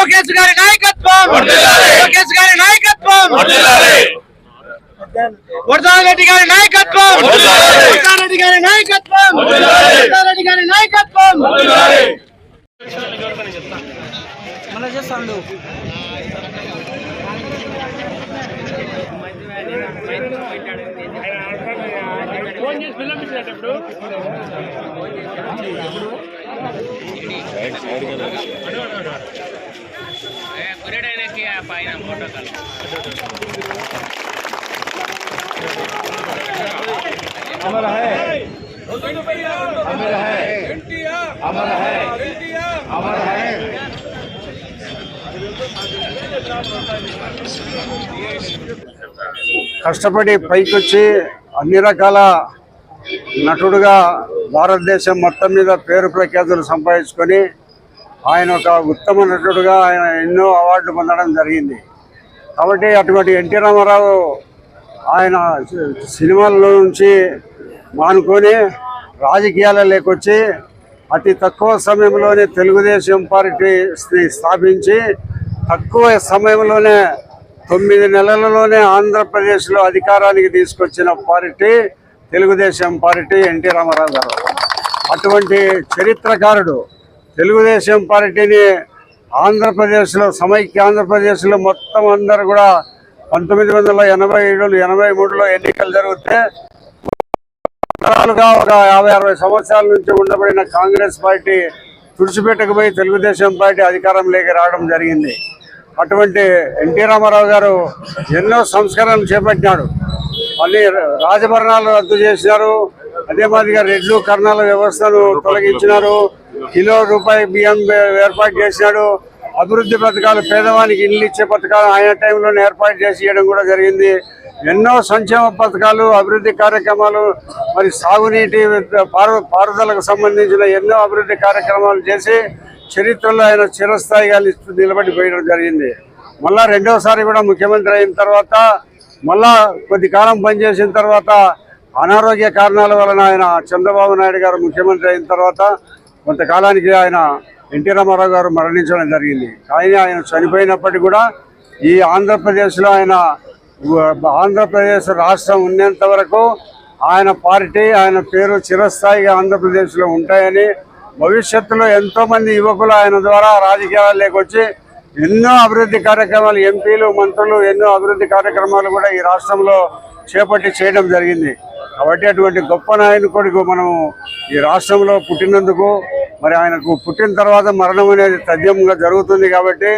లోకేష్ గారి నాయకత్వం. లోకేష్ గారి నాయకత్వం. వరదారెడ్డి గారి నాయకత్వం. వరదారెడ్డి గారి నాయకత్వం. వరదారెడ్డి గారి నాయకత్వం. కురేటానికి పైన ఫోటో కాదు కష్టపడి పైకొచ్చి అన్ని రకాల నటుడుగా భారతదేశం మొత్తం మీద పేరు ప్రఖ్యాతులు సంపాదించుకొని ఆయన ఒక ఉత్తమ నటుడుగా ఆయన ఎన్నో అవార్డులు పొందడం జరిగింది. కాబట్టి అటువంటి ఎన్టీ రామారావు ఆయన సినిమాల్లో నుంచి మానుకొని రాజకీయాల లేకొచ్చి అతి తక్కువ సమయంలోనే తెలుగుదేశం పార్టీ స్థాపించి తక్కువ సమయంలోనే తొమ్మిది నెలలలోనే ఆంధ్రప్రదేశ్లో అధికారానికి తీసుకొచ్చిన party Telugu Desam party NT Rama Rao గారు. అటువంటి చరిత్రకారుడు తెలుగుదేశం పార్టీని ఆంధ్రప్రదేశ్లో సమైక్య ఆంధ్రప్రదేశ్లో మొత్తం అందరు కూడా పంతొమ్మిది వందల ఎనభై ఏడు ఎనభై మూడులో ఎన్నికలు జరిగితే తరాలుగా ఒక యాభై అరవై సంవత్సరాల నుంచి ఉండబడిన కాంగ్రెస్ పార్టీ తుడిచిపెట్టకపోయి తెలుగుదేశం పార్టీ అధికారంలోకి రావడం జరిగింది. అటువంటి ఎన్టీ రామారావు గారు ఎన్నో సంస్కరణలు చేపట్టినాడు. మళ్ళీ రాజభరణాలు రద్దు చేసినారు. అదే మాదిరిగా రెడ్లు కర్ణాల వ్యవస్థను తొలగించినారు. కిలో రూపాయి బియ్యం ఏర్పాటు చేసినాడు అభివృద్ధి పథకాలు పేదవానికి ఇల్లు ఇచ్చే పథకాలు ఆయన టైంలోనే ఏర్పాటు చేసి ఇవ్వడం కూడా జరిగింది. ఎన్నో సంక్షేమ పథకాలు అభివృద్ధి కార్యక్రమాలు మరి సాగునీటి పారు పారుదలకు సంబంధించిన ఎన్నో అభివృద్ధి కార్యక్రమాలు చేసి చరిత్రలో ఆయన చిరస్థాయిగా నిలబడిపోయడం నిలబడి పోయడం జరిగింది. మళ్ళా రెండవసారి కూడా ముఖ్యమంత్రి అయిన తర్వాత మళ్ళా కొద్ది కాలం పనిచేసిన తర్వాత అనారోగ్య కారణాల వలన ఆయన చంద్రబాబు నాయుడు గారు ముఖ్యమంత్రి అయిన తర్వాత కొంతకాలానికి ఆయన ఎన్టీ రామారావు గారు మరణించడం జరిగింది. కానీ ఆయన చనిపోయినప్పటికీ కూడా ఈ ఆంధ్రప్రదేశ్లో ఆయన ఆంధ్రప్రదేశ్ రాష్ట్రం ఉన్నంత వరకు ఆయన పార్టీ ఆయన పేరు చిరస్థాయిగా ఆంధ్రప్రదేశ్లో ఉంటాయని భవిష్యత్తులో ఎంతోమంది యువకులు ఆయన ద్వారా రాజకీయాల్లోకి వచ్చి ఎన్నో అభివృద్ధి కార్యక్రమాలు ఎంపీలు మంత్రులు ఎన్నో అభివృద్ధి కార్యక్రమాలు కూడా ఈ రాష్ట్రంలో చేపట్టి చేయడం జరిగింది. కాబట్టి అటువంటి గొప్ప నాయకుడికి మనము ఈ రాష్ట్రంలో పుట్టినందుకు మరి ఆయనకు పుట్టిన తర్వాత మరణం అనేది తథ్యంగా జరుగుతుంది కాబట్టి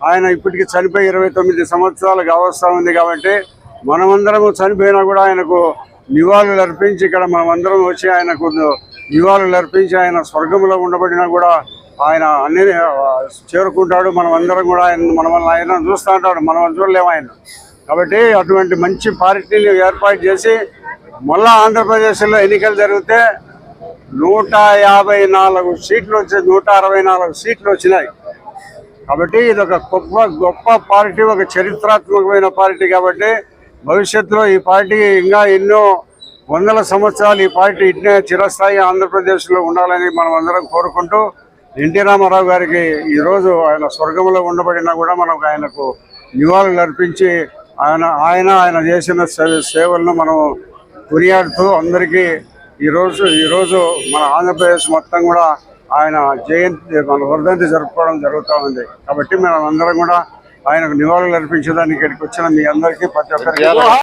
ఆయన ఇప్పటికి చనిపోయి ఇరవై తొమ్మిది సంవత్సరాలు కావస్తా ఉంది కాబట్టి మనమందరం చనిపోయినా కూడా ఆయనకు నివాళులు అర్పించి ఇక్కడ మనమందరం వచ్చి ఆయనకు నివాళులు అర్పించి ఆయన స్వర్గంలో ఉండబడినా కూడా ఆయన అన్ని చేరుకుంటాడు. మనం అందరం కూడా ఆయన మనం ఆయన చూస్తూ ఉంటాడు. మనం చూడలేము ఆయన. కాబట్టి అటువంటి మంచి పార్టీని ఏర్పాటు చేసి మళ్ళా ఆంధ్రప్రదేశ్లో ఎన్నికలు జరిగితే నూట యాభై నాలుగు సీట్లు వచ్చి నూట అరవై నాలుగు సీట్లు వచ్చినాయి. కాబట్టి ఇది ఒక గొప్ప గొప్ప పార్టీ ఒక చరిత్రాత్మకమైన పార్టీ కాబట్టి భవిష్యత్తులో ఈ పార్టీ ఇంకా ఎన్నో వందల సంవత్సరాలు ఈ పార్టీ ఇట్నే చిరస్థాయి ఆంధ్రప్రదేశ్లో ఉండాలని మనం అందరం కోరుకుంటూ ఎన్టీ రామారావు గారికి ఈరోజు ఆయన స్వర్గంలో ఉండబడినా కూడా మనం ఆయనకు నివాళులు అర్పించి ఆయన ఆయన ఆయన చేసిన సేవలను మనం కొనియాడుతూ అందరికీ ఈరోజు ఈరోజు మన ఆంధ్రప్రదేశ్ మొత్తం కూడా ఆయన జయంతి మన వర్ధంతి జరుపుకోవడం జరుగుతూ ఉంది. కాబట్టి మనం అందరం కూడా ఆయనకు నివాళులు అర్పించడానికి ఇక్కడికి వచ్చిన మీ అందరికీ ప్రతి ఒక్కరికి.